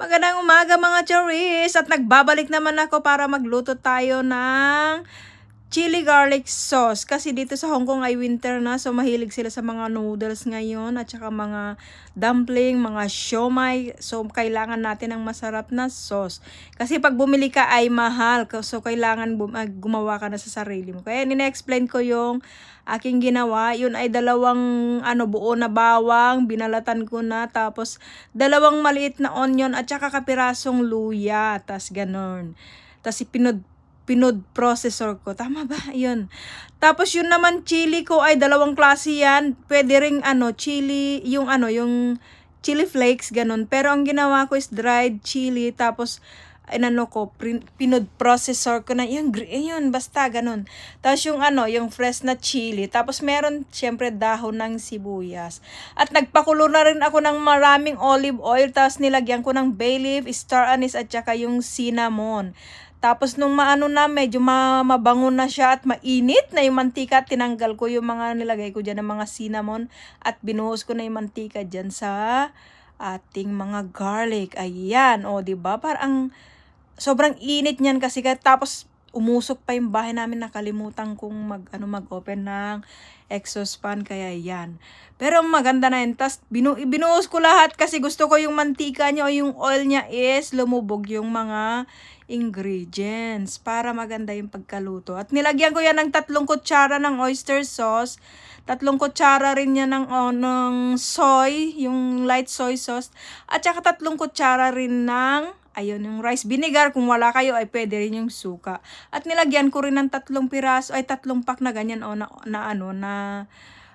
Magandang umaga mga Charis! At nagbabalik naman ako para magluto tayo ng chili garlic sauce. Kasi dito sa Hong Kong ay winter na so mahilig sila sa mga noodles ngayon at saka mga dumpling, mga siomay. So kailangan natin ng masarap na sauce. Kasi pag bumili ka ay mahal. So kailangan ah, gumawa ka na sa sarili mo. Kaya nina-explain ko yung aking ginawa. Yun ay dalawang ano buo na bawang, binalatan ko na tapos dalawang maliit na onion at saka kapirasong luya, tas ganon. Tas ipinod pinod processor ko. Tama ba? Yun. Tapos yun naman chili ko ay dalawang klase yan. Pwede ring ano, chili, yung ano, yung chili flakes, ganun. Pero ang ginawa ko is dried chili. Tapos, inano ko, pinod processor ko na, yung, gr- yun, basta ganun. Tapos yung ano, yung fresh na chili. Tapos meron, syempre, dahon ng sibuyas. At nagpakulo na rin ako ng maraming olive oil. Tapos nilagyan ko ng bay leaf, star anise, at saka yung cinnamon. Tapos nung maano na, medyo ma mabango na siya at mainit na yung mantika, tinanggal ko yung mga nilagay ko dyan ng mga cinnamon at binuhos ko na yung mantika dyan sa ating mga garlic. Ayan, o, di ba? Parang sobrang init niyan kasi ka- tapos umusok pa yung bahay namin nakalimutan kong mag ano mag-open ng exhaust fan kaya yan. Pero maganda na yun. Tapos binu binuhos ko lahat kasi gusto ko yung mantika niya o yung oil niya is lumubog yung mga ingredients para maganda yung pagkaluto. At nilagyan ko yan ng tatlong kutsara ng oyster sauce. Tatlong kutsara rin yan ng, oh, ng soy, yung light soy sauce. At saka tatlong kutsara rin ng Ayun, yung rice vinegar, kung wala kayo, ay pwede rin yung suka. At nilagyan ko rin ng tatlong piraso, ay tatlong pack na ganyan, o na, na ano, na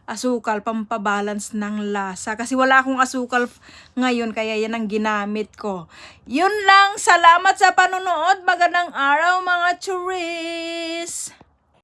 asukal, pampabalance ng lasa. Kasi wala akong asukal ngayon, kaya yan ang ginamit ko. Yun lang, salamat sa panonood. Magandang araw mga churis!